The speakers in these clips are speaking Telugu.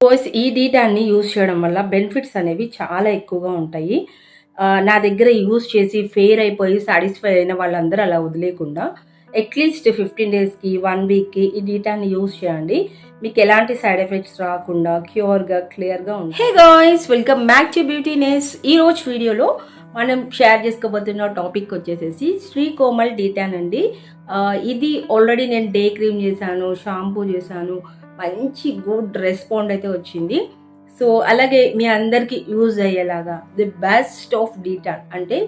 కోర్స్ ఈ డీటాన్ని యూజ్ చేయడం వల్ల బెనిఫిట్స్ అనేవి చాలా ఎక్కువగా ఉంటాయి. నా దగ్గర యూజ్ చేసి ఫెయిర్ అయిపోయి సాటిస్ఫై అయిన వాళ్ళందరూ అలా వదిలేకుండా అట్లీస్ట్ ఫిఫ్టీన్ డేస్కి వన్ వీక్కి ఈ డీటాన్ని యూజ్ చేయండి. మీకు ఎలాంటి సైడ్ ఎఫెక్ట్స్ రాకుండా క్యూర్గా క్లియర్గా ఉంటుంది hey guys welcome back to beautiness ఈ రోజు వీడియోలో మనం షేర్ చేసుకోబోతున్న టాపిక్ వచ్చేసేసి శ్రీ కోమల్ డీటాన్ అండి ఇది ఆల్రెడీ నేను డే క్రీమ్ చేశాను షాంపూ చేశాను మంచి గుడ్ రెస్పాండ్ అయితే వచ్చింది. సో అలాగే మీ అందరికీ యూజ్ అయ్యేలాగా ది బెస్ట్ ఆఫ్ డీటాన్ అంటే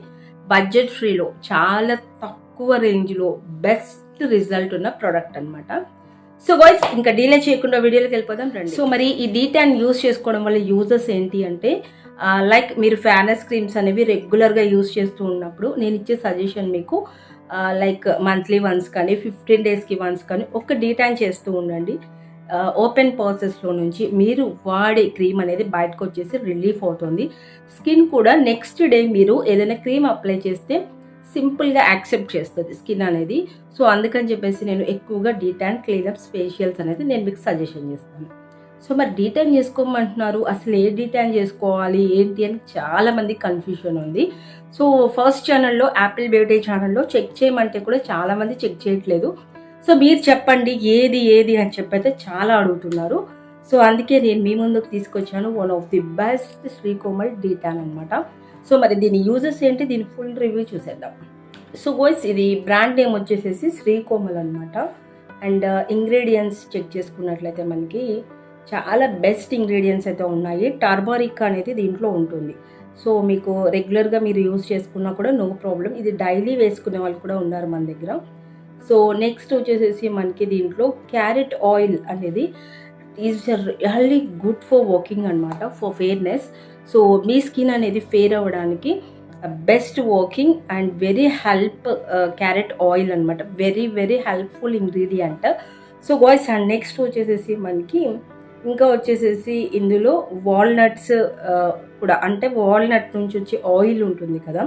బడ్జెట్ ఫ్రీలో చాలా తక్కువ రేంజ్లో బెస్ట్ రిజల్ట్ ఉన్న ప్రోడక్ట్ అనమాట సో వాయిస్ ఇంకా డీలే చేయకుండా వీడియోలోకి వెళ్ళిపోదాం రండి. సో మరి ఈ డీటాన్ యూజ్ చేసుకోవడం వల్ల యూజెస్ ఏంటి అంటే లైక్ మీరు ఫ్యానస్ క్రీమ్స్ అనేవి రెగ్యులర్గా యూజ్ చేస్తూ ఉన్నప్పుడు నేను ఇచ్చే సజెషన్ మీకు లైక్ మంత్లీ వన్స్ కానీ ఫిఫ్టీన్ డేస్కి వన్స్ కానీ ఒక డీటాన్ చేస్తూ ఉండండి. ఓపెన్ ప్రాసెస్లో నుంచి మీరు వాడే క్రీమ్ అనేది బయటకు వచ్చేసి రిలీఫ్ అవుతుంది. స్కిన్ కూడా నెక్స్ట్ డే మీరు ఏదైనా క్రీమ్ అప్లై చేస్తే సింపుల్గా యాక్సెప్ట్ చేస్తుంది స్కిన్ అనేది. సో అందుకని చెప్పేసి నేను ఎక్కువగా డీటాన్ క్లీనప్స్ ఫేషియల్స్ అనేది నేను మీకు సజెషన్ చేస్తాను. సో మరి డీటాన్ చేసుకోమంటున్నారు. అసలు ఏ డీటాన్ చేసుకోవాలి? ఏంటి అని చాలామంది కన్ఫ్యూషన్ కన్ఫ్యూజన్ ఉంది. సో ఫస్ట్ ఛానల్లో యాపిల్ బ్యూటీ ఛానల్లో చెక్ చేయమంటే కూడా చాలామంది చెక్ చేయట్లేదు. సో మీరు చెప్పండి ఏది ఏది అని చెప్పైతే చాలా అడుగుతున్నారు. సో అందుకే నేను మీ ముందుకు తీసుకొచ్చాను one of the best Srikomal detan అనమాట సో మరి దీని యూజెస్ ఏంటి? దీని ఫుల్ రివ్యూ చూసేద్దాం. సో గోయిస్ ఇది బ్రాండ్ నేమ్ వచ్చేసేసి శ్రీకోమల్ అనమాట అండ్ uh, ఇంగ్రీడియంట్స్ చెక్ చేసుకున్నట్లయితే మనకి చాలా బెస్ట్ ఇంగ్రీడియంట్స్ అయితే ఉన్నాయి. టర్మరిక్ అనేది దీంట్లో ఉంటుంది. సో మీకు రెగ్యులర్గా మీరు యూజ్ చేసుకున్నా కూడా నో ప్రాబ్లం ఇది డైలీ వేసుకునే వాళ్ళు కూడా ఉన్నారు మన దగ్గర. సో నెక్స్ట్ వచ్చేసేసి మనకి దీంట్లో క్యారెట్ ఆయిల్ అనేది is really good for walking అనమాట ఫర్ ఫేర్నెస్ సో మీ స్కిన్ అనేది ఫేర్ అవ్వడానికి best walking and very help carrot oil అనమాట very very helpful ingredient. So guys and next వచ్చేసేసి మనకి ఇంకా వచ్చేసేసి ఇందులో వాల్నట్స్ కూడా అంటే వాల్నట్ నుంచి వచ్చే ఆయిల్ ఉంటుంది కదా.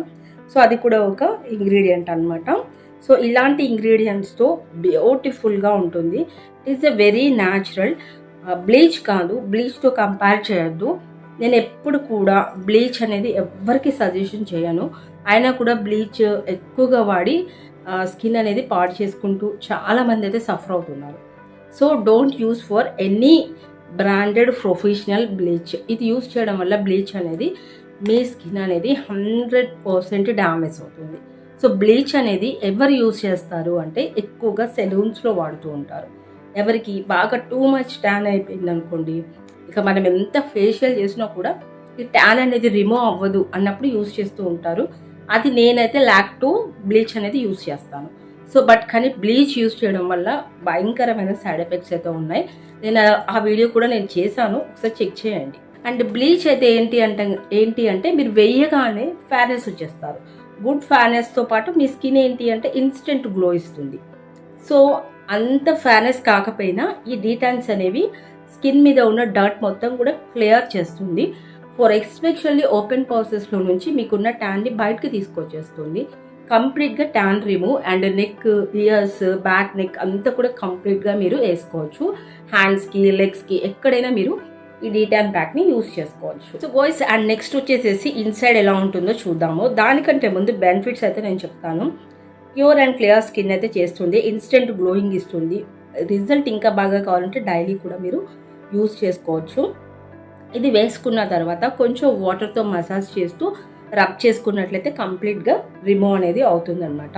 సో అది కూడా ఒక ఇంగ్రీడియంట్ అనమాట సో ఇలాంటి ఇంగ్రీడియంట్స్తో బ్యూటిఫుల్గా ఉంటుంది. It is a very natural bleach కాదు బ్లీచ్తో కంపేర్ చేయొద్దు. నేను ఎప్పుడు కూడా బ్లీచ్ అనేది ఎవ్వరికి సజెషన్ చేయను. అయినా కూడా బ్లీచ్ ఎక్కువగా వాడి uh, స్కిన్ అనేది పాడు చేసుకుంటూ చాలామంది అయితే సఫర్ అవుతున్నారు. So don't use for any branded professional bleach ఇది యూస్ చేయడం వల్ల బ్లీచ్ అనేది మీ స్కిన్ అనేది హండ్రెడ్ పర్సెంట్ డ్యామేజ్ అవుతుంది. సో బ్లీచ్ అనేది ఎవరు యూస్ చేస్తారు అంటే ఎక్కువగా సెలూన్స్లో వాడుతూ ఉంటారు. ఎవరికి బాగా టూ మచ్ ట్యాన్ అయిపోయింది అనుకోండి ఇక మనం ఎంత ఫేషియల్ చేసినా కూడా ఈ ట్యాన్ అనేది రిమూవ్ అవ్వదు అన్నప్పుడు యూస్ చేస్తూ ఉంటారు. అది నేనైతే లాక్టో బ్లీచ్ అనేది యూస్ చేస్తాను. సో బట్ కానీ బ్లీచ్ యూజ్ చేయడం వల్ల భయంకరమైన సైడ్ ఎఫెక్ట్స్ అయితే ఉన్నాయి. నేను ఆ- ఆ వీడియో కూడా నేను చేశాను ఒకసారి చెక్ చేయండి. అండ్ బ్లీచ్ అయితే ఏంటి అంటే ఏంటి అంటే మీరు వెయ్యగానే ఫేర్నెస్ వచ్చేస్తారు. గుడ్ ఫ్యానెస్తో పాటు మీ స్కిన్ ఏంటి అంటే ఇన్స్టెంట్ గ్లో ఇస్తుంది. సో అంత ఫ్యానెస్ కాకపోయినా ఈ డీటాన్స్ అనేవి స్కిన్ మీద ఉన్న డర్ట్ మొత్తం కూడా క్లియర్ చేస్తుంది. ఫర్ ఎక్స్పెషల్లీ ఓపెన్ ప్రాసెస్లో నుంచి మీకున్న ట్యాన్ని బయటకి తీసుకొచ్చేస్తుంది. కంప్లీట్గా tan remove and neck ears back neck అంతా కూడా కంప్లీట్గా మీరు వేసుకోవచ్చు. హ్యాండ్స్కి లెగ్స్కి ఎక్కడైనా మీరు ఈ డీటాన్ ప్యాక్ని యూస్ చేసుకోవచ్చు. సో బాయ్స్ అండ్ నెక్స్ట్ వచ్చేసేసి ఇన్సైడ్ ఎలా ఉంటుందో చూద్దాము. దానికంటే ముందు బెనిఫిట్స్ అయితే నేను చెప్తాను. ప్యూర్ అండ్ క్లియర్ స్కిన్ అయితే చేస్తుంది. ఇన్స్టెంట్ గ్లోయింగ్ ఇస్తుంది. రిజల్ట్ ఇంకా బాగా కావాలంటే డైలీ కూడా మీరు యూస్ చేసుకోవచ్చు. ఇది వేసుకున్న తర్వాత కొంచెం వాటర్తో మసాజ్ చేస్తూ రబ్ చేసుకున్నట్లయితే కంప్లీట్గా రిమూవ్ అనేది అవుతుందన్నమాట.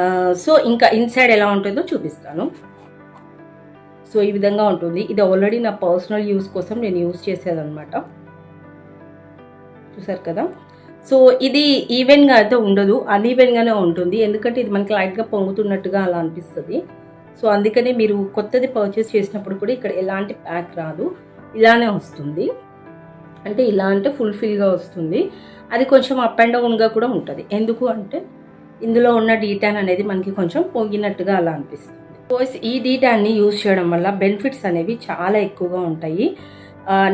Uh, సో ఇంకా ఇన్సైడ్ ఎలా ఉంటుందో చూపిస్తాను. సో ఈ విధంగా ఉంటుంది. ఇది ఆల్రెడీ నా పర్సనల్ యూస్ కోసం నేను యూస్ చేసేదనమాట చూసారు కదా? సో ఇది ఈవెన్గా అయితే ఉండదు. అన్ఈవెన్గానే ఉంటుంది. ఎందుకంటే ఇది మనకి లైట్గా పొంగుతున్నట్టుగా అలా అనిపిస్తుంది. సో అందుకనే మీరు కొత్తది పర్చేస్ చేసినప్పుడు కూడా ఇక్కడ ఎలాంటి ప్యాక్ రాదు. ఇలానే వస్తుంది. అంటే ఇలా అంటే ఫుల్ఫిల్గా వస్తుంది. అది కొంచెం అప్ అండ్ డౌన్గా కూడా ఉంటుంది. ఎందుకు అంటే ఇందులో ఉన్న డీటాన్ అనేది మనకి కొంచెం పొంగినట్టుగా అలా అనిపిస్తుంది. కోర్స్ ఈ డీటాన్ని యూజ్ చేయడం వల్ల బెనిఫిట్స్ అనేవి చాలా ఎక్కువగా ఉంటాయి.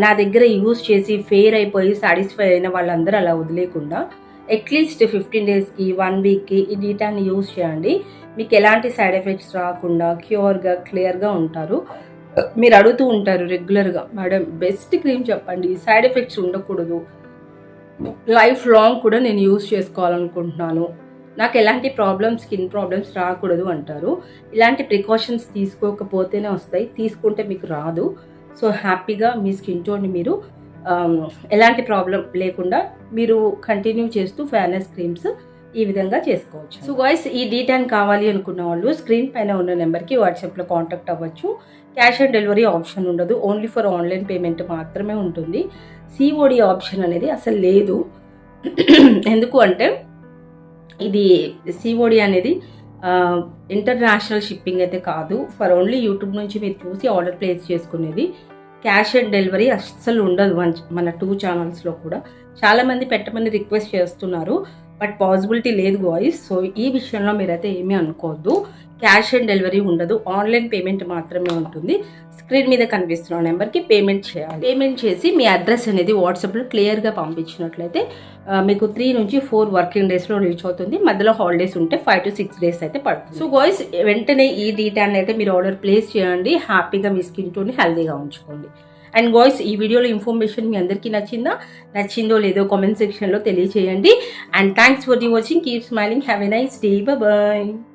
నా దగ్గర యూజ్ చేసి ఫెయిర్ అయిపోయి సాటిస్ఫై అయిన వాళ్ళందరూ అలా వదిలేకుండా అట్లీస్ట్ ఫిఫ్టీన్ డేస్కి వన్ వీక్కి ఈ డీటాన్ని యూజ్ చేయండి. మీకు ఎలాంటి సైడ్ ఎఫెక్ట్స్ రాకుండా క్యూర్గా క్లియర్గా ఉంటారు. మీరు అడుగుతూ ఉంటారు రెగ్యులర్గా మేడం బెస్ట్ క్రీమ్ చెప్పండి సైడ్ ఎఫెక్ట్స్ ఉండకూడదు. లైఫ్ లాంగ్ కూడా నేను యూస్ చేసుకోవాలనుకుంటున్నాను. నాకు ఎలాంటి ప్రాబ్లమ్స్ స్కిన్ ప్రాబ్లమ్స్ రాకూడదు అంటారు. ఇలాంటి ప్రికాషన్స్ తీసుకోకపోతేనే వస్తాయి. తీసుకుంటే మీకు రాదు. సో హ్యాపీగా మీ స్కిన్ టోన్ని మీరు ఎలాంటి ప్రాబ్లం లేకుండా మీరు కంటిన్యూ చేస్తూ ఫేర్నెస్ క్రీమ్స్ ఈ విధంగా చేసుకోవచ్చు. సో వాయిస్ ఈ డీటెయిల్ కావాలి అనుకున్న వాళ్ళు స్క్రీన్ పైన ఉన్న నెంబర్కి వాట్సాప్లో కాంటాక్ట్ అవ్వచ్చు. క్యాష్ ఆన్ డెలివరీ ఆప్షన్ ఉండదు. ఓన్లీ ఫర్ ఆన్లైన్ పేమెంట్ మాత్రమే ఉంటుంది. సిఓడి ఆప్షన్ అనేది అసలు లేదు. ఎందుకు అంటే ఇది సిఓడి అనేది ఇంటర్నేషనల్ షిప్పింగ్ అయితే కాదు. ఫర్ ఓన్లీ యూట్యూబ్ నుంచి మీరు చూసి ఆర్డర్ ప్లేస్ చేసుకునేది. క్యాష్ అండ్ డెలివరీ అస్సలు ఉండదు మన మన టూ ఛానల్స్లో కూడా. చాలామంది పెట్టమని రిక్వెస్ట్ చేస్తున్నారు బట్ పాసిబిలిటీ లేదు బాయ్స్ సో ఈ విషయంలో మీరైతే ఏమీ అనుకోవద్దు. క్యాష్ ఆన్ డెలివరీ ఉండదు. ఆన్లైన్ పేమెంట్ మాత్రమే ఉంటుంది. స్క్రీన్ మీద కనిపిస్తున్న నెంబర్కి పేమెంట్ చేయాలి. పేమెంట్ చేసి మీ అడ్రస్ అనేది వాట్సాప్లో క్లియర్గా పంపించినట్లయితే మీకు త్రీ నుంచి ఫోర్ వర్కింగ్ డేస్లో రీచ్ అవుతుంది. మధ్యలో హాలిడేస్ ఉంటే ఫైవ్ టు సిక్స్ డేస్ అయితే పడుతుంది. సో గాయస్ వెంటనే ఈ డీటాన్ని అయితే మీరు ఆర్డర్ ప్లేస్ చేయండి. హ్యాపీగా మీ స్కిన్ టోన్ని హెల్దీగా ఉంచుకోండి. అండ్ బాయ్స్ ఈ వీడియోలో ఇన్ఫర్మేషన్ మీ అందరికీ నచ్చిందా? నచ్చిందో లేదో కామెంట్ సెక్షన్లో తెలియచేయండి. And thanks for the watching. Keep smiling. Have a nice day. Bye.